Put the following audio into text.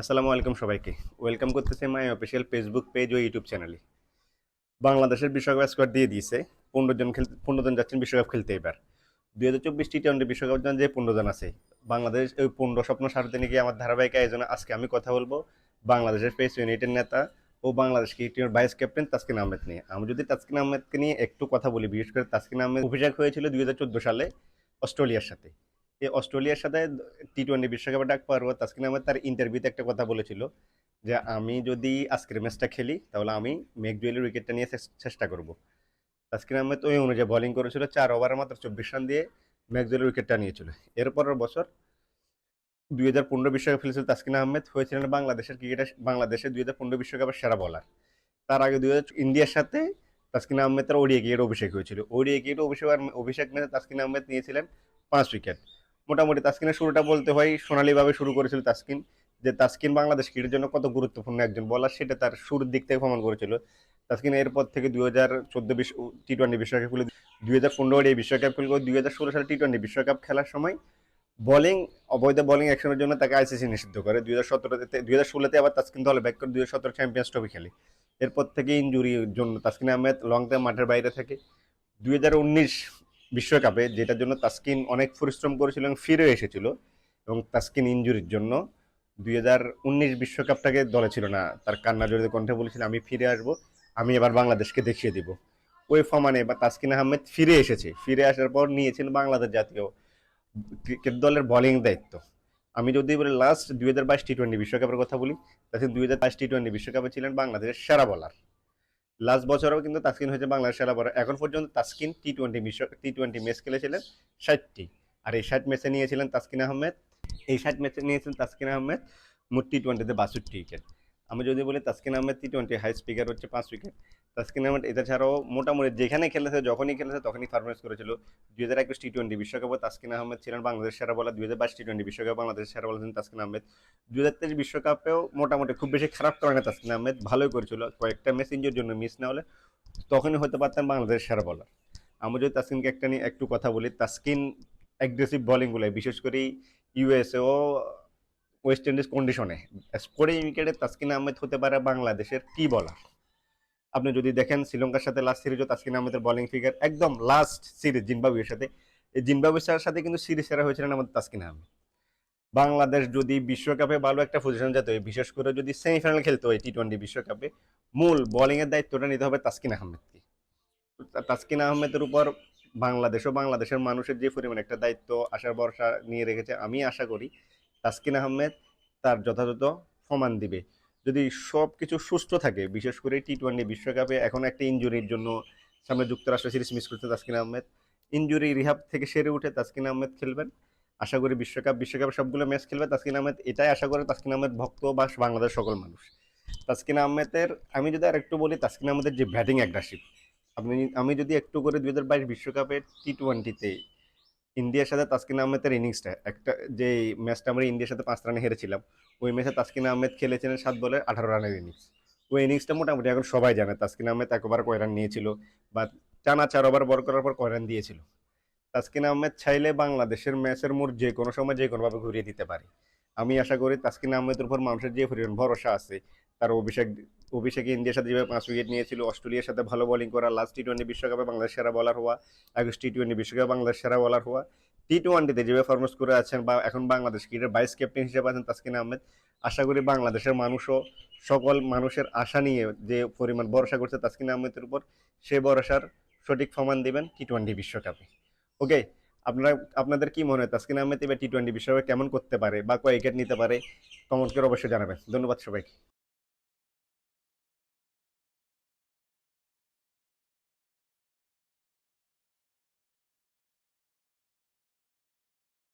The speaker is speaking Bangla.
আসসালামু আলাইকুম সবাইকে। ওয়েলকাম করতেছে মাই অফিসিয়াল ফেসবুক পেজ ও ইউটিউব চ্যানেলে বাংলাদেশের বিশ্বকাপ স্কোয়াড দিয়ে দিয়েছে, পনেরো জন খেলতে পনেরো জন যাচ্ছেন বিশ্বকাপ খেলতে এবার। দুই হাজার চব্বিশ টি টোয়েন্টি বিশ্বকাপ যে পনেরো জন আছে, বাংলাদেশ ওই পনেরো স্বপ্ন সারতে নিয়ে আমার ধারাবাহিক আয়োজনে আজকে আমি কথা বলব বাংলাদেশের ফেস ইউনাইটেড নেতা ও বাংলাদেশ ক্রিকেটের ভাইস ক্যাপ্টেন তাসকিন আহমেদ নিয়ে। আমি যদি তাসকিন আহমেদকে নিয়ে একটু কথা বলি, বিশেষ করে তাসকিন আহমেদ অভিষেক হয়েছিল দুই হাজার চোদ্দ সালে অস্ট্রেলিয়ার সাথে। অস্ট্রেলিয়ার সাথে টি টোয়েন্টি বিশ্বকাপে ডাক পাওয়ার তাসকিন আহমেদ তার ইন্টারভিউতে একটা কথা বলেছিল যে, আমি যদি আজকের ম্যাচটা খেলি, তাহলে আমি মেঘজুয়েলের উইকেটটা নিয়ে চেষ্টা করব। তাসকিন আহমেদ ওই অনুযায়ী বোলিং করেছিল, চার ওভারে মাত্র চব্বিশ রান দিয়ে মেঘজুয়েলের উইকেটটা নিয়েছিল। এরপরের বছর দুই হাজার পনেরো বিশ্বকাপ খেলেছিল তাসকিন আহমেদ, হয়েছিলেন বাংলাদেশের ক্রিকেটার বাংলাদেশের দুই হাজার পনেরো বিশ্বকাপের সেরা বলার তার আগে দুই হাজার ইন্ডিয়ার সাথে তাসকিন আহমেদের ওডিএ ক্রিকেট অভিষেক হয়েছিল। ওডিএ ক্রিকেট অভিষেক অভিষেক ম্যাচে তাসকিন আহমেদ নিয়েছিলেন পাঁচ উইকেট মোটামুটি তাসকিনের শুরুটা বলতে হয়, সোনালিভাবে শুরু করেছিল তাসকিন, যে তাসকিন বাংলাদেশ ক্রিকেটের জন্য কত গুরুত্বপূর্ণ একজন বলার সেটা তার শুরুর দিক থেকে প্রমাণ করেছিল। তাসকিন এরপর থেকে দুই হাজার চোদ্দ বিশ্ব টি টোয়েন্টি বিশ্বকাপ খেলে, দুই হাজার পনেরো এই বিশ্বকাপ খেলে দুই হাজার ষোলো সালে টি টোয়েন্টি বিশ্বকাপ খেলার সময় বোলিং অবৈধ বোলিং অ্যাকশনের জন্য তাকে আইসিসি নিষিদ্ধ করে। দুই হাজার সতেরোতে দুই হাজার ষোলোতে আবার তাসকিন দলে ব্যাক করে দুই হাজার সতেরো চ্যাম্পিয়ন্স ট্রফি খেলে। এরপর থেকে ইঞ্জুরির জন্য তাসকিন আহমেদ লং টাইম মাঠের বাইরে থাকে। দুই হাজার উনিশ বিশ্বকাপে, যেটার জন্য তাসকিন অনেক পরিশ্রম করেছিল এবং ফিরে এসেছিল এবং তাসকিন ইঞ্জুরির জন্য দুই হাজার উনিশ বিশ্বকাপটাকে দলে ছিল না। তার কান্না জড়িত কণ্ঠে বলেছিল, আমি ফিরে আসব, আমি এবার বাংলাদেশকে দেখিয়ে দিব। ওই ফমানে বা তাসকিন আহমেদ ফিরে এসেছে। ফিরে আসার পর নিয়েছিল বাংলাদেশ জাতীয় ক্রিকেট দলের বোলিং দায়িত্ব। আমি যদি বলি লাস্ট দুই হাজার বাইশ টি টোয়েন্টি বিশ্বকাপের কথা বলি তাছাড়া দুই হাজার বাইশ টি টোয়েন্টি বিশ্বকাপে ছিলেন বাংলাদেশের সেরা বলার লাস্ট বছরও কিন্তু তাসকিন হয়েছে বাংলাদেশ সেরা বড় এখন পর্যন্ত তাসকিন টি টোয়েন্টি বিশ্ব টি টোয়েন্টি ম্যাচ খেলেছিলেন ষাটটি। আর এই ষাট ম্যাচে নিয়েছিলেন তাসকিন আহমেদ। এই ষাট ম্যাচে নিয়েছিলেন তাসকিন আহমেদ মোট টি টোয়েন্টিতে বাষট্টি উইকেট আমি যদি বলি Taskin Ahmed T twenty high speaker হচ্ছে পাঁচ উইকেট তাসকিন আহমেদ এটা ছাড়াও মোটামুটি যেখানে খেলেছে, যখনই খেলেছে, তখনই পারফরমেন্স করেছিল। দুই হাজার একুশ টি টোয়েন্টি বিশ্বকাপে তাসকিন আহমেদ ছিলেন বাংলাদেশ সেরা বলার দুই হাজার বাইশ টি টোয়েন্টি বিশ্বকাপে বাংলাদেশের সেরা বলার ছিলেন তাসকিন আহমেদ। দুই হাজার তেইশ বিশ্বকাপেও মোটামুটি খুব বেশি খারাপ করে না তাসকিন আহমেদ, ভালোই করেছিল। কয়েকটা ম্যাচ ইঞ্জুর জন্য মিস না হলে তখনই হতে পারতেন বাংলাদেশ সেরা বলার আমি যদি তাসকিনকে একটা নিয়ে একটু কথা বলি, তাসকিন অ্যাগ্রেসিভ বোলিংগুলো বিশেষ করে ইউএসএ ও ওয়েস্ট ইন্ডিজ কন্ডিশনে স্কোরিং উইকেটে তাসকিন আহমেদ হতে পারে বাংলাদেশের কি বলার আপনি যদি দেখেন শ্রীলঙ্কার সাথে লাস্ট সিরিজও তাসকিন আহমেদের বোলিং ফিগার একদম লাস্ট সিরিজ জিম্বাবুয়ের সাথে। এই জিম্বাবুয়ের সাথে কিন্তু সিরিজ সেরা হয়েছিলেন আমাদের তাসকিন আহমেদ বাংলাদেশ যদি বিশ্বকাপে ভালো একটা পজিশন যেত বিশেষ করে যদি সেমিফাইনাল খেলতে হয় টি টোয়েন্টি বিশ্বকাপে, মূল বোলিং এর দায়িত্বটা নিতে হবে তাসকিন আহমেদকে। তাসকিন আহমেদের উপর বাংলাদেশ ও বাংলাদেশের মানুষের যে পরিমাণ একটা দায়িত্ব, আশার ভরসা নিয়ে রেখেছে, আমি আশা করি তাসকিন আহমেদ তার যথাযথ প্রমাণ দিবে। যদি সব কিছু সুস্থ থাকে, বিশেষ করে টি টোয়েন্টি বিশ্বকাপে এখন একটা ইঞ্জুরির জন্য সামনে যুক্তরাষ্ট্র সিরিজ মিস করছে তাসকিন আহমেদ। ইঞ্জুরি রিহাব থেকে সেরে উঠে তাসকিন আহমেদ খেলবেন। আশা করি বিশ্বকাপ, বিশ্বকাপে সবগুলো ম্যাচ খেলবে। তাসকিন আহমেদ, এটাই আশা করে তাসকিন আহমেদ ভক্ত বা বাংলাদেশ সকল মানুষ। তাসকিন আহমেদের, আমি যদি আর একটু বলি, তাসকিন আহমেদের যে ব্যাটিং অ্যাগ্রাসিভ আপনি, আমি যদি একটু করে দুই হাজার বাইশ বিশ্বকাপের টি টোয়েন্টিতে ইন্ডিয়ার সাথে তাসকিন আহমেদের ইনিংসটা একটা যে ম্যাচটা আমরা ইন্ডিয়ার সাথে পাঁচ রানে হেরেছিলাম, ওই ম্যাচে তাসকিন আহমেদ খেলেছিলেন সাত বলে আঠারো রানের ইনিংস ওই ইনিংসটা মোটামুটি এখন সবাই জানে, তাসকিন আহমেদ একবার কয় রান নিয়েছিল বা টানা চার ওভার বল করার পর কয় রান দিয়েছিল। তাসকিন আহমেদ চাইলে বাংলাদেশের ম্যাচের মোড় যে কোনো সময় যে কোনোভাবে ঘুরিয়ে দিতে পারে। আমি আশা করি তাসকিন আহমেদের উপর মানুষের যে পরিমাণ ভরসা আছে তার অভিষেক অভিষেকে ইন্ডিয়ার সাথে যেভাবে পাঁচ উইকেট নিয়েছিল, অস্ট্রেলিয়ার সাথে ভালো বোলিং করা লাস্ট টি টোয়েন্টি বিশ্বকাপে বাংলাদেশ সেরা বলার হওয়া একুশ টি টোয়েন্টি বিশ্বকাপে বাংলাদেশ সেরা বলার হওয়া টি টোয়েন্টিতে যেভাবে পারফরমেন্স করে আছেন বা এখন বাংলাদেশ ক্রিকেটের ভাইস ক্যাপ্টেন হিসেবে আছেন তাসকিন আহমেদ, আশা করি বাংলাদেশের মানুষও, সকল মানুষের আশা নিয়ে যে পরিমাণ ভরসা করছে তাসকিন আহমেদের উপর, সে ভরসার সঠিক প্রমাণ দেবেন টি টোয়েন্টি বিশ্বকাপে। ওকে আপনারা, আপনাদের কি মনে হয় তাসকিন আহমেদ এবার টি টোয়েন্টি বিশ্বকাপে কেমন করতে পারে বা কয় উইকেট নিতে পারে? কমেন্ট করে অবশ্যই জানাবেন। ধন্যবাদ সবাইকে।